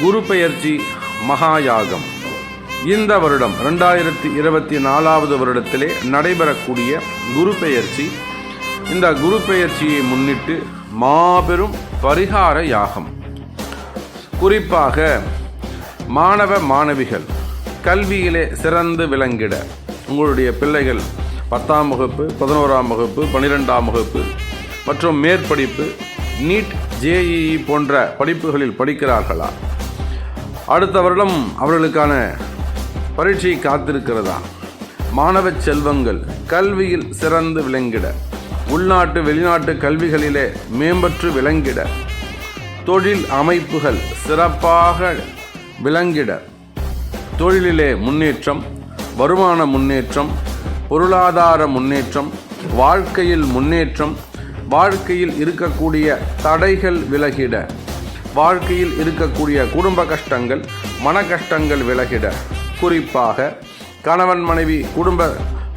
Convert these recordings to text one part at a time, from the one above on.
குரு பெயர்ச்சி மகாயாகம். இந்த வருடம் ரெண்டாயிரத்தி இருபத்தி நாலாவது வருடத்திலே நடைபெறக்கூடிய குரு பெயர்ச்சி. இந்த குரு பெயர்ச்சியை முன்னிட்டு மாபெரும் பரிகார யாகம். குறிப்பாக மாணவ மாணவிகள் கல்வியிலே சிறந்து விளங்கிட. உங்களுடைய பிள்ளைகள் பத்தாம் வகுப்பு பதினோராம் வகுப்பு பன்னிரெண்டாம் வகுப்பு மற்றும் மேற்படிப்பு நீட் ஜேஇஇ போன்ற படிப்புகளில் படிக்கிறார்களா? அடுத்த வருடம் அவர்களுக்கான பரீட்சை காத்திருக்கிறதா? மாணவ செல்வங்கள் கல்வியில் சிறந்து விளங்கிட. உள்நாட்டு வெளிநாட்டு கல்விகளிலே மேம்பற்று விளங்கிட. தொழில் அமைப்புகள் சிறப்பாக விளங்கிட. தொழிலிலே முன்னேற்றம் வருமான முன்னேற்றம் பொருளாதார முன்னேற்றம் வாழ்க்கையில் முன்னேற்றம் வாழ்க்கையில் இருக்கக்கூடிய தடைகள் விலகிட. வாழ்க்கையில் இருக்கக்கூடிய குடும்ப கஷ்டங்கள் மன கஷ்டங்கள் விலகிட குறிப்பாக கணவன் மனைவி குடும்ப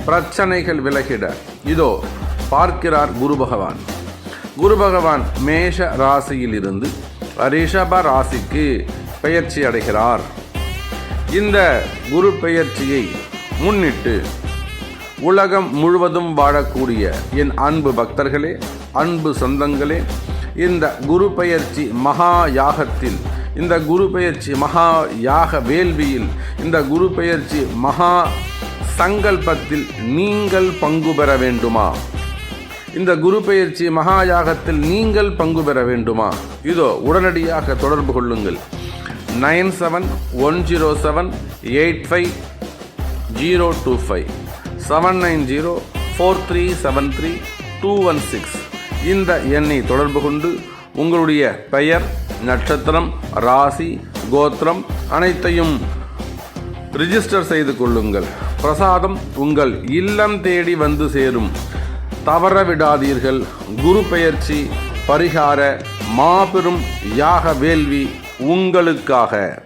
பிரச்சனைகள் விலகிட. இதோ பார்க்கிறார் குரு பகவான். குரு பகவான் மேஷ ராசியிலிருந்து ரிஷப ராசிக்கு பெயர்ச்சி அடைகிறார். இந்த குரு பெயர்ச்சியை முன்னிட்டு உலகம் முழுவதும் வாழக்கூடிய என் அன்பு பக்தர்களே அன்பு சொந்தங்களே இந்த குரு பெயர்ச்சி மகா யாகத்தில் இந்த குரு பெயர்ச்சி மகா யாக வேள்வியில் இந்த குரு பெயர்ச்சி மகா சங்கல்பத்தில் நீங்கள் பங்கு பெற வேண்டுமா? இந்த குரு பெயர்ச்சி மகா யாகத்தில் நீங்கள் பங்கு பெற வேண்டுமா? இதோ உடனடியாக தொடர்பு கொள்ளுங்கள். Nine seven one zero seven eight five zero two five. Seven nine zero four three seven three two one six. இந்த எண்ணை தொடர்பு கொண்டு உங்களுடைய பெயர் நட்சத்திரம் ராசி கோத்திரம் அனைத்தையும் ரிஜிஸ்டர் செய்து கொள்ளுங்கள். பிரசாதம் உங்கள் இல்லம் தேடி வந்து சேரும். தவற விடாதீர்கள். குரு பெயர்ச்சி பரிகார மாபெரும் யாக வேள்வி உங்களுக்காக.